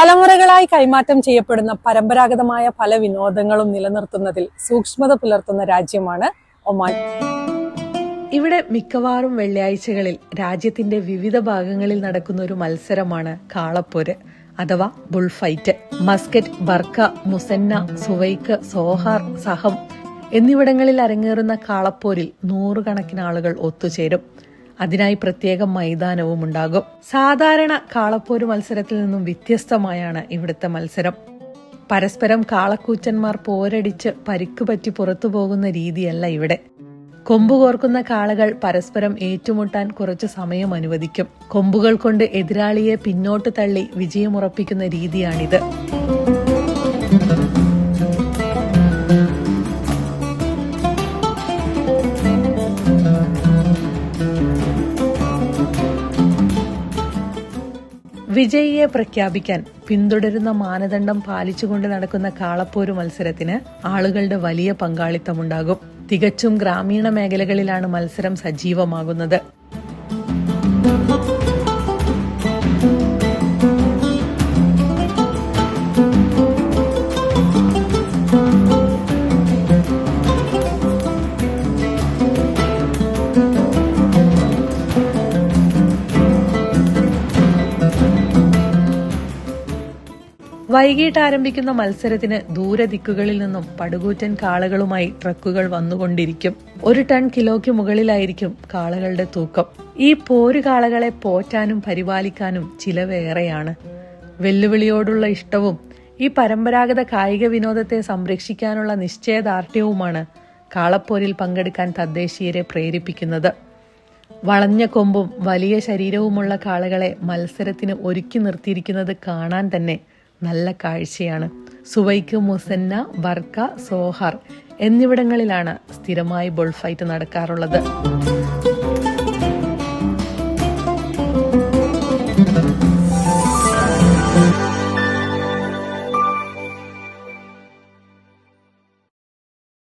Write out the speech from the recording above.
തലമുറകളായി കൈമാറ്റം ചെയ്യപ്പെടുന്ന പരമ്പരാഗതമായ പല വിനോദങ്ങളും നിലനിർത്തുന്നതിൽ സൂക്ഷ്മത പുലർത്തുന്ന രാജ്യമാണ് ഒമാൻ. ഇവിടെ മിക്കവാറും വെള്ളിയാഴ്ചകളിൽ രാജ്യത്തിന്റെ വിവിധ ഭാഗങ്ങളിൽ നടക്കുന്ന ഒരു മത്സരമാണ് കാളപ്പൊര് അഥവാ bullfight. Muscat Barka Musanna Suwaiq Sohar Saham എന്നിവിടങ്ങളിൽ അരങ്ങേറുന്ന കാളപ്പോരിൽ നൂറുകണക്കിന് ആളുകൾ ഒത്തുചേരും. അതിനായി പ്രത്യേക മൈതാനവും ഉണ്ടാകും. സാധാരണ കാളപ്പോര് മത്സരത്തിൽ നിന്നും വ്യത്യസ്തമായാണ് ഇവിടുത്തെ മത്സരം. പരസ്പരം കാളക്കൂറ്റന്മാർ പോരടിച്ച് പരിക്കു പറ്റി പുറത്തു പോകുന്ന രീതിയല്ല ഇവിടെ. കൊമ്പുകോർക്കുന്ന കാളകൾ പരസ്പരം ഏറ്റുമുട്ടാൻ കുറച്ചു സമയം അനുവദിക്കും. കൊമ്പുകൾ കൊണ്ട് എതിരാളിയെ പിന്നോട്ട് തള്ളി വിജയമുറപ്പിക്കുന്ന രീതിയാണിത്. വിജയിയെ പ്രഖ്യാപിക്കാൻ പിന്തുടരുന്ന മാനദണ്ഡം പാലിച്ചുകൊണ്ട് നടക്കുന്ന കാളപ്പോര് മത്സരത്തിന് ആളുകളുടെ വലിയ പങ്കാളിത്തമുണ്ടാകും. തികച്ചും ഗ്രാമീണ മേഖലകളിലാണ് മത്സരം സജീവമാകുന്നത്. വൈകിട്ട് ആരംഭിക്കുന്ന മത്സരത്തിന് ദൂരദിക്കുകളിൽ നിന്നും പടുകൂറ്റൻ കാളകളുമായി ട്രക്കുകൾ വന്നുകൊണ്ടിരിക്കും. ഒരു ടൺ കിലോയ്ക്ക് മുകളിലായിരിക്കും കാളകളുടെ തൂക്കം. ഈ പോരു കാളകളെ പോറ്റാനും പരിപാലിക്കാനും ചിലവേറെയാണ്. വെല്ലുവിളിയോടുള്ള ഇഷ്ടവും ഈ പരമ്പരാഗത കായിക വിനോദത്തെ സംരക്ഷിക്കാനുള്ള നിശ്ചയദാർഢ്യവുമാണ് കാളപ്പോരിൽ പങ്കെടുക്കാൻ തദ്ദേശീയരെ പ്രേരിപ്പിക്കുന്നത്. വളഞ്ഞ കൊമ്പും വലിയ ശരീരവുമുള്ള കാളകളെ മത്സരത്തിന് ഒരുക്കി നിർത്തിയിരിക്കുന്നത് കാണാൻ തന്നെ നല്ല കാഴ്ചയാണ്. സുവൈക്ക് മുസന്ന ബർക്ക സോഹാർ എന്നിവിടങ്ങളിലാണ് സ്ഥിരമായി ബുൾഫൈറ്റ് നടക്കാറുള്ളത്.